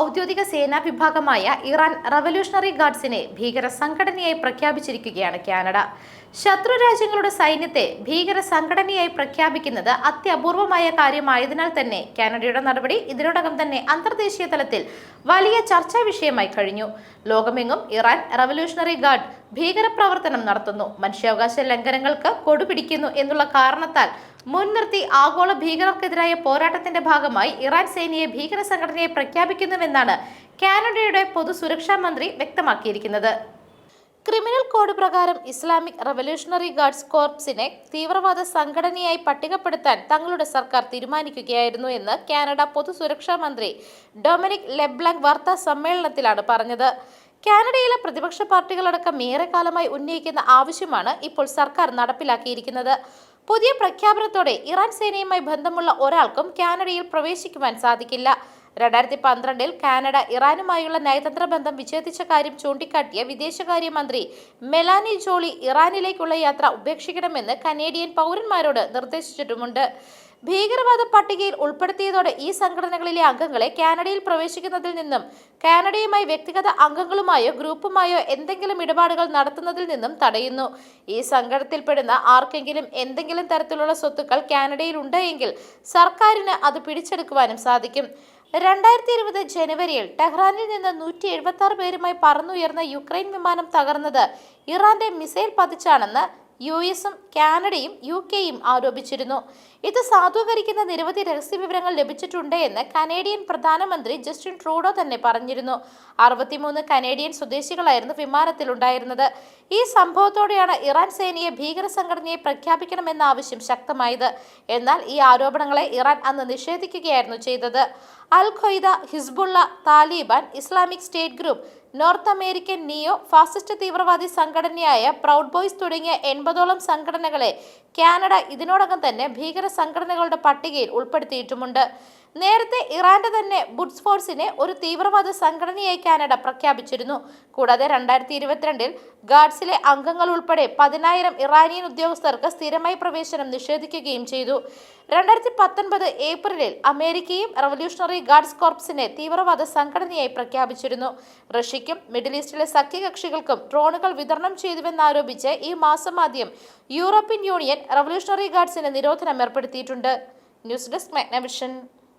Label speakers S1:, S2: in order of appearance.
S1: ഔദ്യോഗിക സേനാ വിഭാഗമായ ഇറാൻ റവല്യൂഷണറി ഗാർഡ്സിനെ ഭീകര സംഘടനയായി പ്രഖ്യാപിച്ചിരിക്കുകയാണ് കാനഡ. ശത്രു രാജ്യങ്ങളുടെ സൈന്യത്തെ ഭീകര സംഘടനയായി പ്രഖ്യാപിക്കുന്നത് അത്യപൂർവമായ കാര്യമായതിനാൽ തന്നെ കാനഡയുടെ നടപടി ഇതിനോടകം തന്നെ അന്തർദേശീയ തലത്തിൽ വലിയ ചർച്ചാ വിഷയമായി കഴിഞ്ഞു. ലോകമെങ്ങും ഇറാൻ റവല്യൂഷണറി ഗാർഡ് ഭീകരപ്രവർത്തനം നടത്തുന്നു. മനുഷ്യാവകാശ ലംഘനങ്ങൾക്ക് കൊടുപിടിക്കുന്നു എന്നുള്ള കാരണത്താൽ മുൻനിർത്തി ആഗോള ഭീകരർക്കെതിരായ പോരാട്ടത്തിന്റെ ഭാഗമായി ഇറാൻ സേനയെ ഭീകര സംഘടനയെ പ്രഖ്യാപിക്കുന്നുവെന്നാണ് കാനഡയുടെ പൊതുസുരക്ഷാ മന്ത്രി വ്യക്തമാക്കിയിരിക്കുന്നത്. ക്രിമിനൽ കോഡ് പ്രകാരം ഇസ്ലാമിക് റവല്യൂഷണറി ഗാർഡ്സ് കോർപ്സിനെ തീവ്രവാദ സംഘടനയായി പട്ടികപ്പെടുത്താൻ തങ്ങളുടെ സർക്കാർ തീരുമാനിക്കുകയായിരുന്നു എന്ന് കാനഡ പൊതുസുരക്ഷാ മന്ത്രി ഡൊമിനിക് ലെബ്ലങ് വാർത്താ സമ്മേളനത്തിലാണ് പറഞ്ഞത്. കാനഡയിലെ പ്രതിപക്ഷ പാർട്ടികളടക്കം ഏറെക്കാലമായി ഉന്നയിക്കുന്ന ആവശ്യമാണ് ഇപ്പോൾ സർക്കാർ നടപ്പിലാക്കിയിരിക്കുന്നത്. പുതിയ പ്രഖ്യാപനത്തോടെ ഇറാൻ സേനയുമായി ബന്ധമുള്ള ഒരാൾക്കും കാനഡയിൽ പ്രവേശിക്കുവാൻ സാധിക്കില്ല. രണ്ടായിരത്തി പന്ത്രണ്ടിൽ കാനഡ ഇറാനുമായുള്ള നയതന്ത്ര ബന്ധം വിച്ഛേദിച്ച കാര്യം ചൂണ്ടിക്കാട്ടിയ വിദേശകാര്യമന്ത്രി മെലാനി ജോളി ഇറാനിലേക്കുള്ള യാത്ര ഉപേക്ഷിക്കണമെന്ന് കനേഡിയൻ പൗരന്മാരോട് നിർദ്ദേശിച്ചിട്ടുമുണ്ട്. ഭീകരവാദ പട്ടികയിൽ ഉൾപ്പെടുത്തിയതോടെ ഈ സംഘടനകളിലെ അംഗങ്ങളെ കാനഡയിൽ പ്രവേശിക്കുന്നതിൽ നിന്നും കാനഡയുമായി വ്യക്തിഗത അംഗങ്ങളുമായോ ഗ്രൂപ്പുമായോ എന്തെങ്കിലും ഇടപാടുകൾ നടത്തുന്നതിൽ നിന്നും തടയുന്നു. ഈ സംഘടനത്തിൽപ്പെടുന്ന ആർക്കെങ്കിലും എന്തെങ്കിലും തരത്തിലുള്ള സ്വത്തുക്കൾ കാനഡയിൽ ഉണ്ടെങ്കിൽ സർക്കാരിന് അത് പിടിച്ചെടുക്കുവാനും സാധിക്കും. രണ്ടായിരത്തി ഇരുപത് ജനുവരിയിൽ ടെഹ്റാനിൽ നിന്ന് നൂറ്റി എഴുപത്തി ആറ് പേരുമായി പറന്നുയർന്ന യുക്രൈൻ വിമാനം തകർന്നത് ഇറാന്റെ മിസൈൽ പതിച്ചാണെന്ന് യു എസും കാനഡയും യു കെയും ആരോപിച്ചിരുന്നു. ഇത് സാധൂകരിക്കുന്ന നിരവധി രഹസ്യ വിവരങ്ങൾ ലഭിച്ചിട്ടുണ്ട് എന്ന് കനേഡിയൻ പ്രധാനമന്ത്രി ജസ്റ്റിൻ ട്രൂഡോ തന്നെ പറഞ്ഞിരുന്നു. അറുപത്തിമൂന്ന് കനേഡിയൻ സ്വദേശികളായിരുന്നു വിമാനത്തിലുണ്ടായിരുന്നത്. ഈ സംഭവത്തോടെയാണ് ഇറാൻ സേനയെ ഭീകര സംഘടനയെ പ്രഖ്യാപിക്കണമെന്ന ആവശ്യം ശക്തമായത്. എന്നാൽ ഈ ആരോപണങ്ങളെ ഇറാൻ അന്ന് നിഷേധിക്കുകയായിരുന്നു ചെയ്തത്. Al Qaeda Hezbollah Taliban Islamic State group North American neo fascist തീവ്രവാദി സംഘടനയായ പ്രൗഡ് ബോയ്സ് തുടങ്ങിയ എൺപതോളം സംഘടനകളെ കാനഡ ഇതിനോടകം തന്നെ ഭീകര സംഘടനകളുടെ പട്ടികയിൽ ഉൾപ്പെടുത്തിയിട്ടുമുണ്ട്. നേരത്തെ ഇറാന്റെ തന്നെ ബുഡ്സ് ഫോഴ്സിനെ ഒരു തീവ്രവാദ സംഘടനയായി കാനഡ പ്രഖ്യാപിച്ചിരുന്നു. കൂടാതെ രണ്ടായിരത്തി ഇരുപത്തിരണ്ടിൽ ഗാർഡ്സിലെ അംഗങ്ങൾ ഉൾപ്പെടെ പതിനായിരം ഇറാനിയൻ ഉദ്യോഗസ്ഥർക്ക് സ്ഥിരമായി പ്രവേശനം നിഷേധിക്കുകയും ചെയ്തു. രണ്ടായിരത്തി പത്തൊൻപത് ഏപ്രിലിൽ അമേരിക്കയും റവല്യൂഷണറി ഗാർഡ്സ് കോർപ്സിനെ തീവ്രവാദ സംഘടനയായി പ്രഖ്യാപിച്ചിരുന്നു. റഷ്യയ്ക്കും മിഡിൽ ഈസ്റ്റിലെ സഖ്യകക്ഷികൾക്കും ഡ്രോണുകൾ വിതരണം ചെയ്തുവെന്നാരോപിച്ച് ഈ മാസം ആദ്യം യൂറോപ്യൻ യൂണിയൻ റവല്യൂഷണറി ഗാർഡ്സിന് നിരോധനം ഏർപ്പെടുത്തിയിട്ടുണ്ട്. News desk Magnavision.